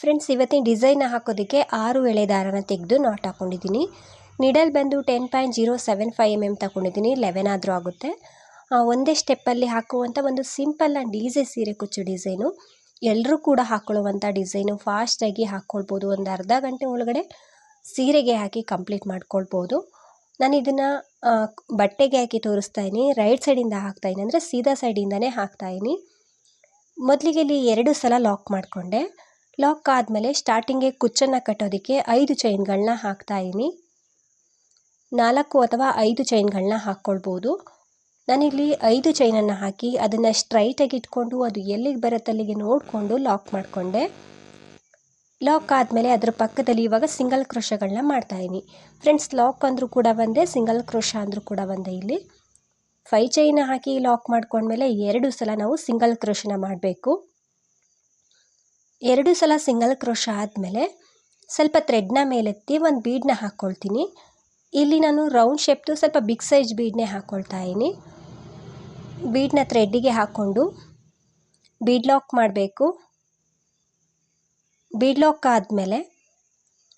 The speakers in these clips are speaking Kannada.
ಫ್ರೆಂಡ್ಸ್ ಇವತ್ತಿನ ಡಿಸೈನ್ ಹಾಕೋದಕ್ಕೆ ಆರು ಎಳೆ ದಾರನ ತೆಗೆದು ನಾಟ್ ಹಾಕ್ಕೊಂಡಿದ್ದೀನಿ ನಿಡಲ್ ಬಂದು ten point zero seven five M M ತಗೊಂಡಿದ್ದೀನಿ ಲೆವೆನ್ ಆದರೂ ಆಗುತ್ತೆ. ಒಂದೇ ಸ್ಟೆಪ್ಪಲ್ಲಿ ಹಾಕುವಂಥ ಒಂದು ಸಿಂಪಲ್ ಆ್ಯಂಡ್ ಈಸಿ ಸೀರೆ ಕುಚ್ಚು ಡಿಸೈನು ಎಲ್ಲರೂ ಕೂಡ ಹಾಕ್ಕೊಳ್ಳುವಂಥ ಡಿಸೈನು ಫಾಸ್ಟಾಗಿ ಹಾಕ್ಕೊಳ್ಬೋದು ಒಂದು ಅರ್ಧ ಗಂಟೆ ಒಳಗಡೆ ಸೀರೆಗೆ ಹಾಕಿ ಕಂಪ್ಲೀಟ್ ಮಾಡ್ಕೊಳ್ಬೋದು. ನಾನು ಇದನ್ನು ಬಟ್ಟೆಗೆ ಹಾಕಿ ತೋರಿಸ್ತಾ ಇದ್ದೀನಿ ರೈಟ್ ಸೈಡಿಂದ ಹಾಕ್ತಾ ಇದ್ದೀನಿ ಅಂದರೆ ಸೀದಾ ಸೈಡಿಂದನೇ ಇದ್ದೀನಿ ಮೊದಲಿಗೆ ಇಲ್ಲಿ ಎರಡು ಸಲ ಲಾಕ್ ಮಾಡಿಕೊಂಡೆ. ಲಾಕ್ ಆದಮೇಲೆ ಸ್ಟಾರ್ಟಿಂಗೆ ಕುಚ್ಚನ್ನು ಕಟ್ಟೋದಕ್ಕೆ ಐದು ಚೈನ್ಗಳನ್ನ ಹಾಕ್ತಾ ಇದ್ದೀನಿ. ನಾಲ್ಕು ಅಥವಾ ಐದು ಚೈನ್ಗಳನ್ನ ಹಾಕ್ಕೊಳ್ಬೋದು. ನಾನಿಲ್ಲಿ ಐದು ಚೈನನ್ನು ಹಾಕಿ ಅದನ್ನು ಸ್ಟ್ರೈಟಾಗಿ ಇಟ್ಕೊಂಡು ಅದು ಎಲ್ಲಿಗೆ ಬರತ್ತಲ್ಲಿಗೆ ನೋಡಿಕೊಂಡು ಲಾಕ್ ಮಾಡಿಕೊಂಡೆ. ಲಾಕ್ ಆದಮೇಲೆ ಅದರ ಪಕ್ಕದಲ್ಲಿ ಇವಾಗ ಸಿಂಗಲ್ ಕ್ರೋಶಗಳನ್ನ ಮಾಡ್ತಾಯಿದ್ದೀನಿ ಫ್ರೆಂಡ್ಸ್ ಲಾಕ್ ಅಂದರೂ ಕೂಡ ಒಂದೇ ಸಿಂಗಲ್ ಕ್ರೋಶ ಅಂದರೂ ಕೂಡ ಒಂದೇ ಇಲ್ಲಿ. ಫೈ ಚೈನ ಹಾಕಿ ಲಾಕ್ ಮಾಡ್ಕೊಂಡ್ಮೇಲೆ ಎರಡು ಸಲ ನಾವು ಸಿಂಗಲ್ ಕ್ರೋಶನ ಮಾಡಬೇಕು. ಎರಡು ಸಲ ಸಿಂಗಲ್ ಕ್ರೋಶ ಆದಮೇಲೆ ಸ್ವಲ್ಪ ಥ್ರೆಡ್ನ ಮೇಲೆತ್ತಿ ಒಂದು ಬೀಡನ್ನ ಹಾಕ್ಕೊಳ್ತೀನಿ ಇಲ್ಲಿ ನಾನು ರೌಂಡ್ ಶೇಪ್ದು ಸ್ವಲ್ಪ ಬಿಗ್ ಸೈಜ್ ಬೀಡನ್ನೇ ಹಾಕ್ಕೊಳ್ತಾ ಇದ್ದೀನಿ. ಬೀಡನ್ನ ಥ್ರೆಡ್ಡಿಗೆ ಹಾಕ್ಕೊಂಡು ಬೀಡ್ ಲಾಕ್ ಮಾಡಬೇಕು. ಬೀಡ್ ಲಾಕ್ ಆದಮೇಲೆ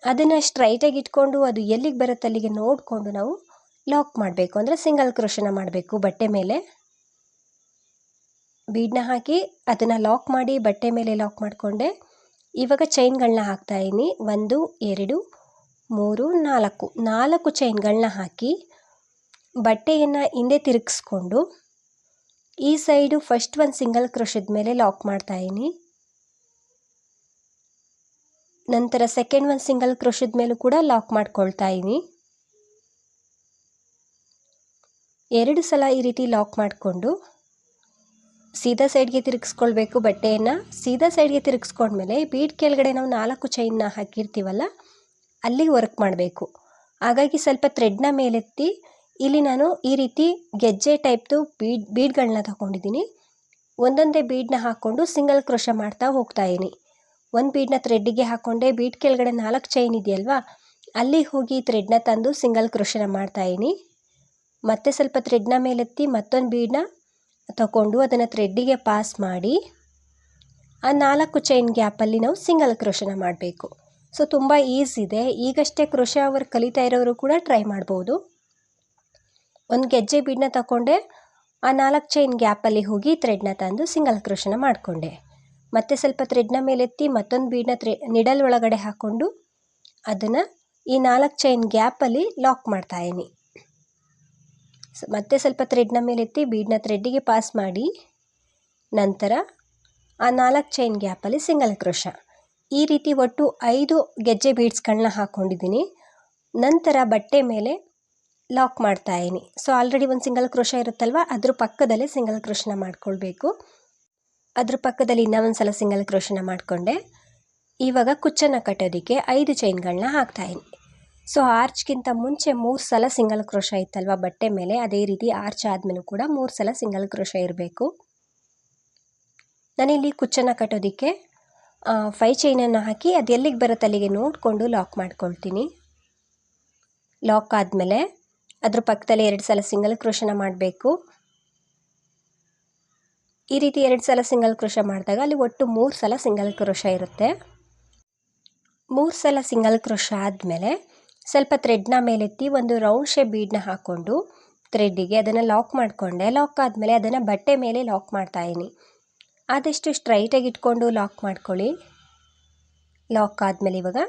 ಅದನ್ನು ಸ್ಟ್ರೈಟಾಗಿ ಇಟ್ಕೊಂಡು ಅದು ಎಲ್ಲಿಗೆ ಬರುತ್ತೆ ಅಲ್ಲಿಗೆ ನೋಡಿಕೊಂಡು ನಾವು ಲಾಕ್ ಮಾಡಬೇಕು. ಅಂದರೆ ಸಿಂಗಲ್ ಕ್ರೋಶನ ಮಾಡಬೇಕು ಬಟ್ಟೆ ಮೇಲೆ. ಬೀಡನ್ನ ಹಾಕಿ ಅದನ್ನು ಲಾಕ್ ಮಾಡಿ ಬಟ್ಟೆ ಮೇಲೆ ಲಾಕ್ ಮಾಡಿಕೊಂಡೆ. ಇವಾಗ ಚೈನ್ಗಳನ್ನ ಹಾಕ್ತಾಯಿದ್ದೀನಿ ಒಂದು, ಎರಡು, ಮೂರು, ನಾಲ್ಕು. ನಾಲ್ಕು ಚೈನ್ಗಳನ್ನ ಹಾಕಿ ಬಟ್ಟೆಯನ್ನು ಹಿಂದೆ ತಿರುಗಿಸ್ಕೊಂಡು ಈ ಸೈಡು ಫಸ್ಟ್ ಒಂದು ಸಿಂಗಲ್ ಕ್ರೋಶದ ಮೇಲೆ ಲಾಕ್ ಮಾಡ್ತಾಯಿದ್ದೀನಿ ನಂತರ ಸೆಕೆಂಡ್ ಒಂದು ಸಿಂಗಲ್ ಕ್ರೋಶದ ಮೇಲೂ ಕೂಡ ಲಾಕ್ ಮಾಡ್ಕೊಳ್ತಾ ಇದ್ದೀನಿ ಎರಡು ಸಲ ಈ ರೀತಿ ಲಾಕ್ ಮಾಡಿಕೊಂಡು ಸೀದಾ ಸೈಡ್ಗೆ ತಿರುಗಿಸ್ಕೊಳ್ಬೇಕು ಬಟ್ಟೆಯನ್ನು. ಸೀದಾ ಸೈಡ್ಗೆ ತಿರುಗಿಸ್ಕೊಂಡ್ಮೇಲೆ ಬೀಡ್ ಕೆಳಗಡೆ ನಾವು ನಾಲ್ಕು ಚೈನ್ನ ಹಾಕಿರ್ತೀವಲ್ಲ ಅಲ್ಲಿ ವರ್ಕ್ ಮಾಡಬೇಕು. ಹಾಗಾಗಿ ಸ್ವಲ್ಪ ಥ್ರೆಡ್ನ ಮೇಲೆತ್ತಿ, ಇಲ್ಲಿ ನಾನು ಈ ರೀತಿ ಗೆಜ್ಜೆ ಟೈಪ್ದು ಬೀಡ್ ಬೀಡ್ಗಳನ್ನ ತಗೊಂಡಿದ್ದೀನಿ. ಒಂದೊಂದೇ ಬೀಡನ್ನ ಹಾಕ್ಕೊಂಡು ಸಿಂಗಲ್ ಕ್ರೋಶ ಮಾಡ್ತಾ ಹೋಗ್ತಾ ಇದ್ದೀನಿ. ಒಂದು ಬೀಡನ್ನ ಥ್ರೆಡ್ಡಿಗೆ ಹಾಕ್ಕೊಂಡೆ ಬೀಡ್ ಕೆಳಗಡೆ ನಾಲ್ಕು ಚೈನ್ ಇದೆಯಲ್ವಾ, ಅಲ್ಲಿ ಹೋಗಿ ಥ್ರೆಡ್ನ ತಂದು ಸಿಂಗಲ್ ಕ್ರೋಶನ ಮಾಡ್ತಾಯಿದ್ದೀನಿ ಮತ್ತೆ ಸ್ವಲ್ಪ ಥ್ರೆಡ್ನ ಮೇಲೆತ್ತಿ ಮತ್ತೊಂದು ಬೀಡನ್ನ ತಗೊಂಡು ಅದನ್ನು ಥ್ರೆಡ್ಡಿಗೆ ಪಾಸ್ ಮಾಡಿ, ಆ ನಾಲ್ಕು ಚೈನ್ ಗ್ಯಾಪಲ್ಲಿ ನಾವು ಸಿಂಗಲ್ ಕ್ರೋಶನ ಮಾಡಬೇಕು. ಸೊ ತುಂಬ ಈಸಿ ಇದೆ. ಈಗಷ್ಟೇ ಕ್ರೋಶ ಅವರು ಕಲಿತಾ ಇರೋರು ಕೂಡ ಟ್ರೈ ಮಾಡ್ಬೋದು. ಒಂದು ಗೆಜ್ಜೆ ಬೀಡನ್ನ ತಗೊಂಡೆ ಆ ನಾಲ್ಕು ಚೈನ್ ಗ್ಯಾಪಲ್ಲಿ ಹೋಗಿ ಥ್ರೆಡ್ನ ತಂದು ಸಿಂಗಲ್ ಕ್ರೋಶನ ಮಾಡಿಕೊಂಡೆ. ಮತ್ತೆ ಸ್ವಲ್ಪ ಥ್ರೆಡ್ನ ಮೇಲೆತ್ತಿ ಮತ್ತೊಂದು ಬೀಡನ್ನ ಥ್ರೆ ನಿಡಲ್ ಒಳಗಡೆ ಹಾಕ್ಕೊಂಡು ಅದನ್ನು ಈ ನಾಲ್ಕು ಚೈನ್ ಗ್ಯಾಪಲ್ಲಿ ಲಾಕ್ ಮಾಡ್ತಾಯಿದ್ದೀನಿ ಮತ್ತೆ ಸ್ವಲ್ಪ ಥ್ರೆಡ್ನ ಮೇಲೆತ್ತಿ ಬೀಡ್ನ ಥ್ರೆಡ್ಡಿಗೆ ಪಾಸ್ ಮಾಡಿ ನಂತರ ಆ ನಾಲ್ಕು ಚೈನ್ ಗ್ಯಾಪಲ್ಲಿ ಸಿಂಗಲ್ ಕ್ರೋಶ ಈ ರೀತಿ ಒಟ್ಟು ಐದು ಗೆಜ್ಜೆ ಬೀಡ್ಸ್ಗಳನ್ನ ಹಾಕ್ಕೊಂಡಿದ್ದೀನಿ ನಂತರ ಬಟ್ಟೆ ಮೇಲೆ ಲಾಕ್ ಮಾಡ್ತಾ ಇದ್ದೀನಿ. ಸೊ ಆಲ್ರೆಡಿ ಒಂದು ಸಿಂಗಲ್ ಕ್ರೋಶ ಇರುತ್ತಲ್ವ? ಅದ್ರ ಪಕ್ಕದಲ್ಲೇ ಸಿಂಗಲ್ ಕ್ರೋಶನ ಮಾಡ್ಕೊಳ್ಬೇಕು. ಅದ್ರ ಪಕ್ಕದಲ್ಲಿ ಇನ್ನೂ ಒಂದು ಸಲ ಸಿಂಗಲ್ ಕ್ರೋಶನ ಮಾಡಿಕೊಂಡೆ. ಇವಾಗ ಕುಚ್ಚನ್ನು ಕಟ್ಟೋದಕ್ಕೆ ಐದು ಚೈನ್ಗಳನ್ನ ಹಾಕ್ತಾಯಿದ್ದೀನಿ ಸೊ ಆರ್ಚ್ಗಿಂತ ಮುಂಚೆ ಮೂರು ಸಲ ಸಿಂಗಲ್ ಕ್ರೋಶ ಇತ್ತಲ್ವ ಬಟ್ಟೆ ಮೇಲೆ? ಅದೇ ರೀತಿ ಆರ್ಚ್ ಆದಮೇಲೂ ಕೂಡ ಮೂರು ಸಲ ಸಿಂಗಲ್ ಕ್ರೋಶ ಇರಬೇಕು. ನಾನಿಲ್ಲಿ ಕುಚ್ಚನ್ನು ಕಟ್ಟೋದಕ್ಕೆ ಫೈ ಚೈನನ್ನು ಹಾಕಿ ಅದು ಎಲ್ಲಿಗೆ ಬರುತ್ತೆ ಅಲ್ಲಿಗೆ ನೋಡಿಕೊಂಡು ಲಾಕ್ ಮಾಡ್ಕೊಳ್ತೀನಿ. ಲಾಕ್ ಆದಮೇಲೆ ಅದ್ರ ಪಕ್ಕದಲ್ಲಿ ಎರಡು ಸಲ ಸಿಂಗಲ್ ಕ್ರೋಶನ ಮಾಡಬೇಕು. ಈ ರೀತಿ ಎರಡು ಸಲ ಸಿಂಗಲ್ ಕ್ರೋಶ ಮಾಡಿದಾಗ ಅಲ್ಲಿ ಒಟ್ಟು ಮೂರು ಸಲ ಸಿಂಗಲ್ ಕ್ರೋಶ ಇರುತ್ತೆ. ಮೂರು ಸಲ ಸಿಂಗಲ್ ಕ್ರೋಶ ಆದಮೇಲೆ ಸ್ವಲ್ಪ ಥ್ರೆಡ್ನ ಮೇಲೆತ್ತಿ ಒಂದು ರೌಂಡ್ ಶೇಪ್ ಬೀಡನ್ನ ಹಾಕ್ಕೊಂಡು ಥ್ರೆಡ್ಡಿಗೆ ಅದನ್ನು ಲಾಕ್ ಮಾಡಿಕೊಂಡೆ. ಲಾಕ್ ಆದಮೇಲೆ ಅದನ್ನು ಬಟ್ಟೆ ಮೇಲೆ ಲಾಕ್ ಮಾಡ್ತಾಯಿದ್ದೀನಿ ಆದಷ್ಟು ಸ್ಟ್ರೈಟಾಗಿ ಇಟ್ಕೊಂಡು ಲಾಕ್ ಮಾಡ್ಕೊಳ್ಳಿ. ಲಾಕ್ ಆದಮೇಲೆ ಇವಾಗ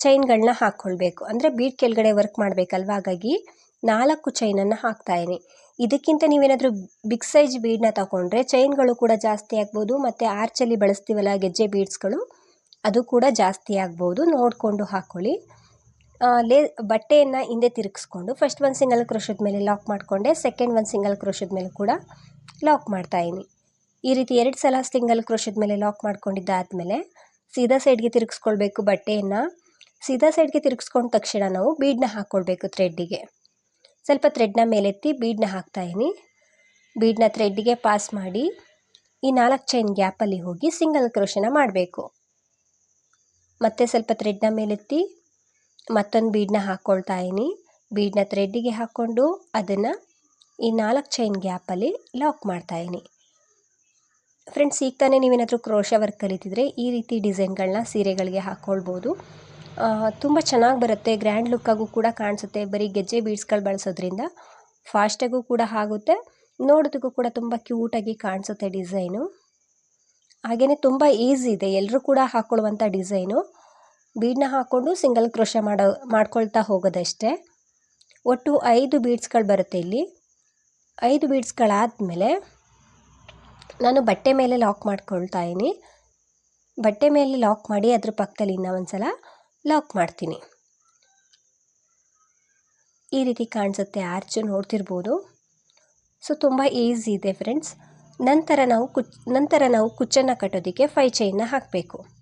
ಚೈನ್ಗಳನ್ನ ಹಾಕ್ಕೊಳ್ಬೇಕು. ಅಂದರೆ ಬೀಡ್ ಕೆಳಗಡೆ ವರ್ಕ್ ಮಾಡಬೇಕಲ್ವ? ಹಾಗಾಗಿ ನಾಲ್ಕು ಚೈನನ್ನು ಹಾಕ್ತಾಯಿದ್ದೀನಿ ಇದಕ್ಕಿಂತ ನೀವೇನಾದರೂ ಬಿಗ್ ಸೈಜ್ ಬೀಡನ್ನ ತಗೊಂಡ್ರೆ ಚೈನ್ಗಳು ಕೂಡ ಜಾಸ್ತಿ ಆಗ್ಬೋದು, ಮತ್ತು ಆರ್ಚಲ್ಲಿ ಬಳಸ್ತೀವಲ್ಲ ಗೆಜ್ಜೆ ಬೀಡ್ಸ್ಗಳು ಅದು ಕೂಡ ಜಾಸ್ತಿ ಆಗ್ಬೋದು. ನೋಡಿಕೊಂಡು ಹಾಕ್ಕೊಳ್ಳಿ ಲೇ, ಬಟ್ಟೆಯನ್ನು ಹಿಂದೆ ತಿರುಗಿಸ್ಕೊಂಡು ಫಸ್ಟ್ ಒಂದು ಸಿಂಗಲ್ ಕ್ರೋಶದ ಮೇಲೆ ಲಾಕ್ ಮಾಡಿಕೊಂಡೆ ಸೆಕೆಂಡ್ ಒಂದು ಸಿಂಗಲ್ ಕ್ರೋಶದ ಮೇಲೆ ಕೂಡ ಲಾಕ್ ಮಾಡ್ತಾಯಿದ್ದೀನಿ ಈ ರೀತಿ ಎರಡು ಸಲ ಸಿಂಗಲ್ ಕ್ರೋಶದ ಮೇಲೆ ಲಾಕ್ ಮಾಡ್ಕೊಂಡಿದ್ದಾದಮೇಲೆ ಸೀದಾ ಸೈಡ್ಗೆ ತಿರುಗಿಸ್ಕೊಳ್ಬೇಕು ಬಟ್ಟೆಯನ್ನು. ಸೀದಾ ಸೈಡ್ಗೆ ತಿರುಗಿಸ್ಕೊಂಡ ತಕ್ಷಣ ನಾವು ಬೀಡನ್ನ ಹಾಕ್ಕೊಳ್ಬೇಕು ಥ್ರೆಡ್ಡಿಗೆ ಸ್ವಲ್ಪ ಥ್ರೆಡ್ನ ಮೇಲೆತ್ತಿ ಬೀಡನ್ನ ಹಾಕ್ತಾಯಿದ್ದೀನಿ ಬೀಡನ್ನ ಥ್ರೆಡ್ಡಿಗೆ ಪಾಸ್ ಮಾಡಿ ಈ ನಾಲ್ಕು ಚೈನ್ ಗ್ಯಾಪಲ್ಲಿ ಹೋಗಿ ಸಿಂಗಲ್ ಕ್ರೋಶನ ಮಾಡಬೇಕು. ಮತ್ತೆ ಸ್ವಲ್ಪ ಥ್ರೆಡ್ನ ಮೇಲೆತ್ತಿ ಮತ್ತೊಂದು ಬೀಡನ್ನ ಹಾಕ್ಕೊಳ್ತಾ ಇದ್ದೀನಿ. ಬೀಡನ್ನ ಥ್ರೆಡ್ಡಿಗೆ ಹಾಕ್ಕೊಂಡು ಅದನ್ನು ಈ ನಾಲ್ಕು ಚೈನ್ ಗ್ಯಾಪಲ್ಲಿ ಲಾಕ್ ಮಾಡ್ತಾಯಿದ್ದೀನಿ ಫ್ರೆಂಡ್ಸ್ ಈಗ ತಾನೇ ನೀವೇನಾದರೂ ಕ್ರೋಶ ವರ್ಕ್ ಕಲಿತಿದ್ರೆ ಈ ರೀತಿ ಡಿಸೈನ್ಗಳನ್ನ ಸೀರೆಗಳಿಗೆ ಹಾಕ್ಕೊಳ್ಬೋದು ತುಂಬ ಚೆನ್ನಾಗಿ ಬರುತ್ತೆ. ಗ್ರ್ಯಾಂಡ್ ಲುಕ್ಕಾಗೂ ಕೂಡ ಕಾಣಿಸುತ್ತೆ. ಬರೀ ಗೆಜ್ಜೆ ಬೀಡ್ಸ್ಗಳು ಬಳಸೋದ್ರಿಂದ ಫಾಸ್ಟಾಗೂ ಕೂಡ ಆಗುತ್ತೆ. ನೋಡೋದಕ್ಕೂ ಕೂಡ ತುಂಬ ಕ್ಯೂಟಾಗಿ ಕಾಣಿಸುತ್ತೆ ಡಿಸೈನು ಹಾಗೆಯೇ ತುಂಬ ಈಸಿ ಇದೆ. ಎಲ್ಲರೂ ಕೂಡ ಹಾಕ್ಕೊಳ್ಳುವಂಥ ಡಿಸೈನು ಬೀಡನ್ನ ಹಾಕ್ಕೊಂಡು ಸಿಂಗಲ್ ಕ್ರೋಶ ಮಾಡೋ, ಮಾಡ್ಕೊಳ್ತಾ ಹೋಗೋದಷ್ಟೇ. ಒಟ್ಟು ಐದು ಬೀಡ್ಸ್ಗಳು ಬರುತ್ತೆ ಇಲ್ಲಿ. ಐದು ಬೀಡ್ಸ್ಗಳಾದಮೇಲೆ ನಾನು ಬಟ್ಟೆ ಮೇಲೆ ಲಾಕ್ ಮಾಡ್ಕೊಳ್ತಾ ಇದ್ದೀನಿ ಬಟ್ಟೆ ಮೇಲೆ ಲಾಕ್ ಮಾಡಿ ಅದ್ರ ಪಕ್ಕದಲ್ಲಿ ಇನ್ನೂ ಒಂದು ಸಲ ಲಾಕ್ ಮಾಡ್ತೀನಿ. ಈ ರೀತಿ ಕಾಣಿಸುತ್ತೆ ಆರ್ಚು, ನೋಡ್ತಿರ್ಬೋದು. ಸೊ, ತುಂಬ ಈಸಿ ಇದೆ ಫ್ರೆಂಡ್ಸ್. ನಂತರ ನಾವು ಕುಚ್, ನಂತರ ನಾವು ಕುಚ್ಚನ್ನು ಕಟ್ಟೋದಕ್ಕೆ ಫೈ ಚೈನ್ನ ಹಾಕಬೇಕು.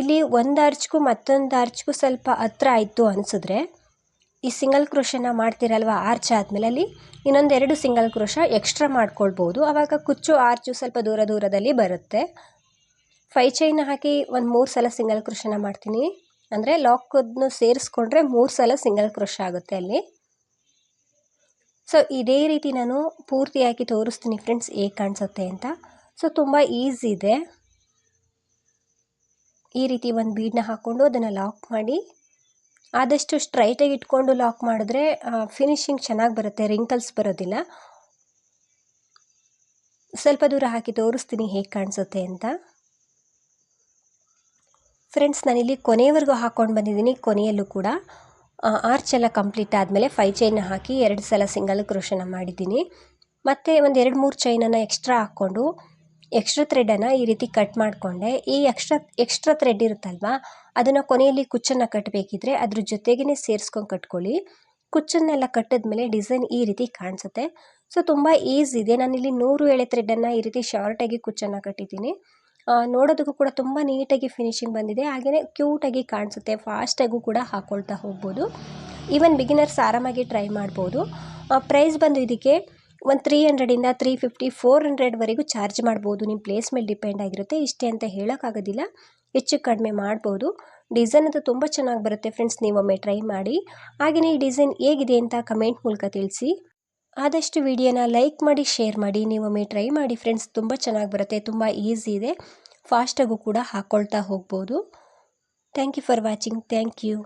ಇಲ್ಲಿ ಒಂದು ಆರ್ಚ್ಗೂ ಮತ್ತೊಂದು ಆರ್ಚ್ಗೂ ಸ್ವಲ್ಪ ಹತ್ರ ಆಯಿತು ಅನಿಸಿದ್ರೆ, ಈ ಸಿಂಗಲ್ ಕ್ರೋಶನ ಮಾಡ್ತೀರಲ್ವ ಆರ್ಚ್ ಆದಮೇಲೆ ಅಲ್ಲಿ ಇನ್ನೊಂದು ಎರಡು ಸಿಂಗಲ್ ಕ್ರೋಶ ಎಕ್ಸ್ಟ್ರಾ ಮಾಡ್ಕೊಳ್ಬೋದು. ಆವಾಗ ಕುಚ್ಚು ಆರ್ಚು ಸ್ವಲ್ಪ ದೂರ ದೂರದಲ್ಲಿ ಬರುತ್ತೆ. ಫೈ ಚೈನ್ ಹಾಕಿ ಒಂದು ಮೂರು ಸಲ ಸಿಂಗಲ್ ಕ್ರೋಶನ ಮಾಡ್ತೀನಿ. ಅಂದರೆ ಲಾಕನ್ನು ಸೇರಿಸ್ಕೊಂಡ್ರೆ ಮೂರು ಸಲ ಸಿಂಗಲ್ ಕ್ರೋಶ ಆಗುತ್ತೆ ಅಲ್ಲಿ. ಸೊ ಇದೇ ರೀತಿ ನಾನು ಪೂರ್ತಿಯಾಗಿ ತೋರಿಸ್ತೀನಿ ಫ್ರೆಂಡ್ಸ್ ಹೇಗೆ ಕಾಣಿಸುತ್ತೆ ಅಂತ. ಸೊ ತುಂಬ ಈಸಿ ಇದೆ. ಈ ರೀತಿ ಒಂದು ಬೀಡನ್ನ ಹಾಕ್ಕೊಂಡು ಅದನ್ನು ಲಾಕ್ ಮಾಡಿ, ಆದಷ್ಟು ಸ್ಟ್ರೈಟಾಗಿ ಇಟ್ಕೊಂಡು ಲಾಕ್ ಮಾಡಿದ್ರೆ ಫಿನಿಶಿಂಗ್ ಚೆನ್ನಾಗಿ ಬರುತ್ತೆ ರಿಂಕಲ್ಸ್ ಬರೋದಿಲ್ಲ. ಸ್ವಲ್ಪ ದೂರ ಹಾಕಿ ತೋರಿಸ್ತೀನಿ ಹೇಗೆ ಕಾಣಿಸುತ್ತೆ ಅಂತ. ಫ್ರೆಂಡ್ಸ್ ನಾನಿಲ್ಲಿ ಕೊನೆಯವರೆಗೂ ಹಾಕ್ಕೊಂಡು ಬಂದಿದ್ದೀನಿ, ಕೊನೆಯಲ್ಲೂ ಕೂಡ ಆರ್ಚ್ ಎಲ್ಲ ಕಂಪ್ಲೀಟ್ ಆದಮೇಲೆ ಫೈ ಚೈನ್ ಹಾಕಿ ಎರಡು ಸಲ ಸಿಂಗಲ್ ಕ್ರೋಶನ ಮಾಡಿದ್ದೀನಿ. ಮತ್ತು ಒಂದು ಎರಡು ಮೂರು ಚೈನನ್ನು ಎಕ್ಸ್ಟ್ರಾ ಹಾಕ್ಕೊಂಡು ಎಕ್ಸ್ಟ್ರಾ ಥ್ರೆಡನ್ನು ಈ ರೀತಿ ಕಟ್ ಮಾಡಿಕೊಂಡೆ. ಈ ಎಕ್ಸ್ಟ್ರಾ ಎಕ್ಸ್ಟ್ರಾ ಥ್ರೆಡ್ ಇರುತ್ತಲ್ವಾ, ಅದನ್ನು ಕೊನೆಯಲ್ಲಿ ಕುಚ್ಚನ್ನು ಕಟ್ಟಬೇಕಿದ್ರೆ ಅದ್ರ ಜೊತೆಗೇ ಸೇರಿಸ್ಕೊಂಡು ಕಟ್ಕೊಳ್ಳಿ. ಕುಚ್ಚನ್ನೆಲ್ಲ ಕಟ್ಟಿದ್ಮೇಲೆ ಡಿಸೈನ್ ಈ ರೀತಿ ಕಾಣಿಸುತ್ತೆ. ಸೊ ತುಂಬ ಈಸಿ ಇದೆ. ನಾನಿಲ್ಲಿ ನೂರು ಎಳೆ ಥ್ರೆಡನ್ನು ಈ ರೀತಿ ಶಾರ್ಟಾಗಿ ಕುಚ್ಚನ್ನು ಕಟ್ಟಿದ್ದೀನಿ. ನೋಡೋದಕ್ಕೂ ಕೂಡ ತುಂಬ ನೀಟಾಗಿ ಫಿನಿಶಿಂಗ್ ಬಂದಿದೆ. ಹಾಗೆಯೇ ಕ್ಯೂಟಾಗಿ ಕಾಣಿಸುತ್ತೆ. ಫಾಸ್ಟಾಗೂ ಕೂಡ ಹಾಕ್ಕೊಳ್ತಾ ಹೋಗ್ಬೋದು. ಈವನ್ ಬಿಗಿನರ್ಸ್ ಆರಾಮಾಗಿ ಟ್ರೈ ಮಾಡ್ಬೋದು. ಪ್ರೈಸ್ ಬಂದು ಇದಕ್ಕೆ ಒಂದು ತ್ರೀ ಹಂಡ್ರೆಡಿಂದ ತ್ರೀ ಫಿಫ್ಟಿ ಫೋರ್ ಹಂಡ್ರೆಡ್ವರೆಗೂ ಚಾರ್ಜ್ ಮಾಡ್ಬೋದು. ನಿಮ್ಮ ಪ್ಲೇಸ್ ಮೇಲೆ ಡಿಪೆಂಡ್ ಆಗಿರುತ್ತೆ. ಇಷ್ಟೇ ಅಂತ ಹೇಳೋಕ್ಕಾಗೋದಿಲ್ಲ ಹೆಚ್ಚು ಕಡಿಮೆ ಮಾಡ್ಬೋದು. ಡಿಸೈನ್ ಅದು ತುಂಬ ಚೆನ್ನಾಗಿ ಬರುತ್ತೆ ಫ್ರೆಂಡ್ಸ್ ನೀವೊಮ್ಮೆ ಟ್ರೈ ಮಾಡಿ. ಹಾಗೆಯೇ ಈ ಡಿಸೈನ್ ಹೇಗಿದೆ ಅಂತ ಕಮೆಂಟ್ ಮೂಲಕ ತಿಳಿಸಿ. ಆದಷ್ಟು ವಿಡಿಯೋನ ಲೈಕ್ ಮಾಡಿ ಶೇರ್ ಮಾಡಿ ನೀವೊಮ್ಮೆ ಟ್ರೈ ಮಾಡಿ ಫ್ರೆಂಡ್ಸ್ ತುಂಬ ಚೆನ್ನಾಗಿ ಬರುತ್ತೆ. ತುಂಬ ಈಸಿ ಇದೆ. ಫಾಸ್ಟಾಗೂ ಕೂಡ ಹಾಕ್ಕೊಳ್ತಾ ಹೋಗ್ಬೋದು. Thank you for watching thank you